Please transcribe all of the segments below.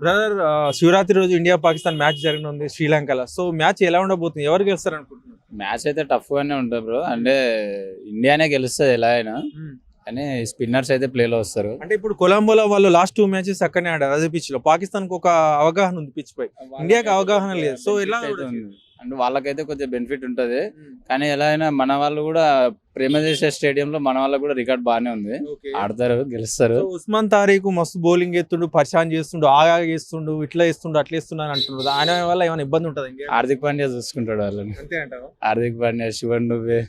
Brother Shivaratri రోజు India Pakistan match జరగనుంది శ్రీలంకలో. సో మ్యాచ్ ఎలా ఉండబోతుంది? ఎవరు గెలుస్తారు అనుకుంటున్నారు మ్యాచ్ అయితే టఫ్ గానే ఉంటుంది బ్రో. అంటే ఇండియానే గెలుస్తుంది ఎలా అయినా. కానీ స్పిన్నర్స్ అయితే ప్లేలో వస్తారు. అంటే ఇప్పుడు కొలంబోలో వాళ్ళు లాస్ట్ టూ మ్యాచెస్ అక్కడనే ఆడారు. అదే పిచ్లో. పాకిస్తాన్కు ఒక అవగాహన ఉంది పిచ్ పై. ఇండియాకి అవగాహన లేదు. సో ఎలా. అంటే వాళ్ళకైతే కొద్దిగా బెనిఫిట్ ఉంటది. కానీ ఎలా అయినా మన వాళ్ళు కూడా ప్రేమదేశ స్టేడియం లో మన వాళ్ళకి కూడా రికార్డ్ బాగానే ఉంది. ఆడతారు గెలుస్తారు. ఉస్మాన్ తారీఖు మస్తు బౌలింగ్ ఎత్తుండు పరిశాన్ చేస్తుండు ఆగా చేస్తుండు ఇట్లా ఇస్తుండు అట్లా ఇస్తుండు అని అంటున్నారు ఆయన వల్ల ఏమైనా ఇబ్బంది ఉంటుంది హార్దిక్ పాండ్యా చూసుకుంటాడు వాళ్ళని. హార్దిక్ పాండ్యా శివన్. ఏ,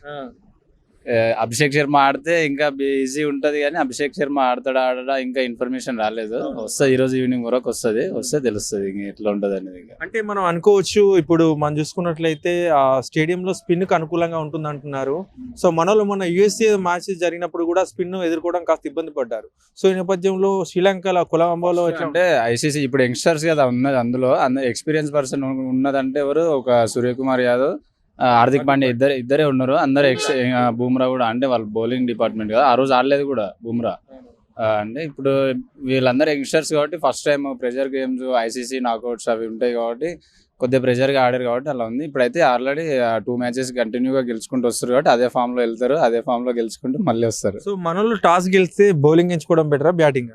అభిషేక్ శర్మ ఆడితే ఇంకా ఈజీ ఉంటది కానీ అభిషేక్ శర్మ ఆడతాడా ఆడడా ఇంకా ఇన్ఫర్మేషన్ రాలేదు. వస్తుంది ఈ రోజు ఈవినింగ్ వరకు వస్తుంది. వస్తే తెలుస్తుంది ఇంకా ఎట్లా ఉంటది అనేది ఇంకా. అంటే మనం అనుకోవచ్చు ఇప్పుడు మనం చూసుకున్నట్లయితే ఆ స్టేడియం లో స్పిన్కు అనుకూలంగా ఉంటుంది అంటున్నారు సో మనలో మొన్న యుఎస్ఏ మ్యాచ్ జరిగినప్పుడు కూడా స్పిన్ ఎదుర్కోవడం కాస్త ఇబ్బంది పడ్డారు. సో ఈ నేపథ్యంలో శ్రీలంకలో కొలంబోలో అంటే ఐసీసీ ఇప్పుడు యంగ్స్టర్స్ కదా ఉన్నది అందులో. అందులో ఎక్స్పీరియన్స్ పర్సన్ ఉన్నదంటే ఎవరు? ఒక సూర్యకుమార్ యాదవ్ హార్దిక్ పాండే ఇద్దరు ఇద్దరే ఉన్నారు. అందరు ఎక్స్ బూమ్రా కూడా అంటే వాళ్ళు బౌలింగ్ డిపార్ట్మెంట్ కదా. ఆ రోజు ఆడలేదు కూడా బూమ్రా. అంటే ఇప్పుడు వీళ్ళందరూ యంగ్స్టర్స్ కాబట్టి first time pressure games ICC knockouts అవి ఉంటాయి కాబట్టి కొద్దిగా ప్రెజర్గా ఆడారు కాబట్టి అలా ఉంది. ఇప్పుడైతే ఆల్రెడీ టూ మ్యాచెస్ కంటిన్యూగా గెలుచుకుంటూ వస్తారు కాబట్టి అదే ఫామ్లో వెళ్తారు. అదే ఫామ్లో గెలుచుకుంటూ మళ్ళీ వస్తారు. సో మనలో టాస్ గెలిస్తే బౌలింగ్ ఎంచుకోవడం బెటరా బ్యాటింగ్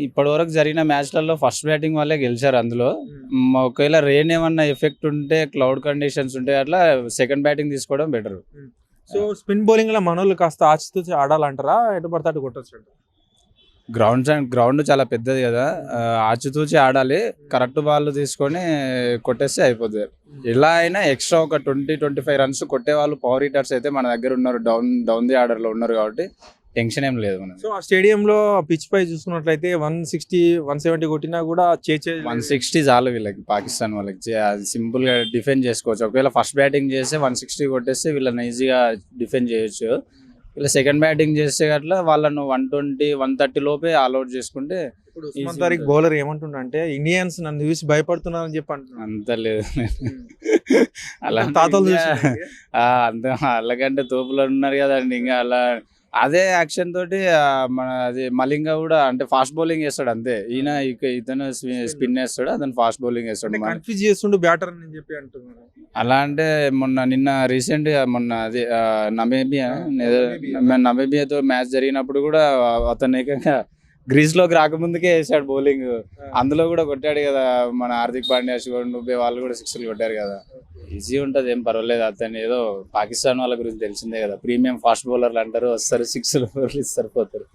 ఇప్పటి వరకు జరిగిన మ్యాచ్లలో ఫస్ట్ బ్యాటింగ్ వాళ్ళే గెలిచారు అందులో. మ్, ఒకవేళ రెయిన్ ఏమన్నా ఎఫెక్ట్ ఉంటే క్లౌడ్ కండిషన్స్ ఉంటే అట్లా సెకండ్ బ్యాటింగ్ తీసుకోవడం బెటర్ సో స్పిన్ బౌలింగ్లో మనోళ్ళు కాస్త ఆచితూచి ఆడాలంటారా? ఎటు పడితే అటు కొట్టచ్చు గ్రౌండ్ గ్రౌండ్ చాలా పెద్దది కదా. ఆ, ఆచితూచి ఆడాలి. కరెక్ట్ బాల్ తీసుకొని కొట్టేస్తే అయిపోతుంది ఇలా అయినా ఎక్స్ట్రా ఒక ట్వంటీ ట్వంటీ ఫైవ్ రన్స్ కొట్టే వాళ్ళు పవర్ హీటర్స్ అయితే మన దగ్గర ఉన్నారు. డౌన్ డౌన్ ది ఆర్డర్లో ఉన్నారు కాబట్టి. టెన్షన్ ఏం లేదు మనకి సో ఆ స్టేడియం లో పిచ్ పై చూసుకున్నట్లయితే వన్ సిక్స్టీ వన్ సెవెంటీ కొట్టినా కూడా చేచే వన్ సిక్స్టీ చాలు వీళ్ళకి పాకిస్తాన్ వాళ్ళకి. అది సింపుల్గా డిఫెండ్ చేసుకోవచ్చు. ఒకవేళ ఫస్ట్ బ్యాటింగ్ చేస్తే వన్ సిక్స్టీ కొట్టేస్తే వీళ్ళని ఈజీగా డిఫెండ్ చేయొచ్చు. వీళ్ళ సెకండ్ బ్యాటింగ్ చేస్తే అట్లా వాళ్ళను వన్ ట్వంటీ వన్ థర్టీ లోపే ఆల్అౌట్ చేసుకుంటే ఇప్పుడు ఉస్మాన్ తారీఖ్. బౌలర్ ఏమంటుండంటే ఇండియన్స్ నన్ను చూసి భయపడుతున్నారని చెప్పి అంటున్నాను అంత లేదు. అలా తాతలు చూసి అంత అలాగంటే తోపులు ఉన్నారు కదండి. ఇంకా అలా అదే యాక్షన్ తోటి మన అది మలింగా కూడా అంటే ఫాస్ట్ బౌలింగ్ వేస్తాడు అంతే. ఈయన ఇతను స్పిన్ వేస్తాడు అతను ఫాస్ట్ బౌలింగ్ వేస్తాడు కన్ఫ్యూజ్ చేస్తుండు బ్యాటర్ అని చెప్పి అంటున్నారు అలా అంటే మొన్న నిన్న రీసెంట్గా మొన్న అది నమేబియా నమేబియా. నమేబియాతో మ్యాచ్ జరిగినప్పుడు కూడా అతను ఏకంగా గ్రీస్లోకి రాకముందుకే వేసాడు బౌలింగ్. అందులో కూడా కొట్టాడు కదా మన హార్దిక్ పాండ్యా శివన్ డుబే వాళ్ళు కూడా సిక్స్లు కొట్టారు కదా. ఈజీ ఉంటుంది ఏం పర్వాలేదు. అతను ఏదో పాకిస్తాన్ వాళ్ళ గురించి తెలిసిందే కదా. ప్రీమియం ఫాస్ట్ బౌలర్లు అంటారు వస్తారు సిక్స్ ఇస్తారు పోతారు.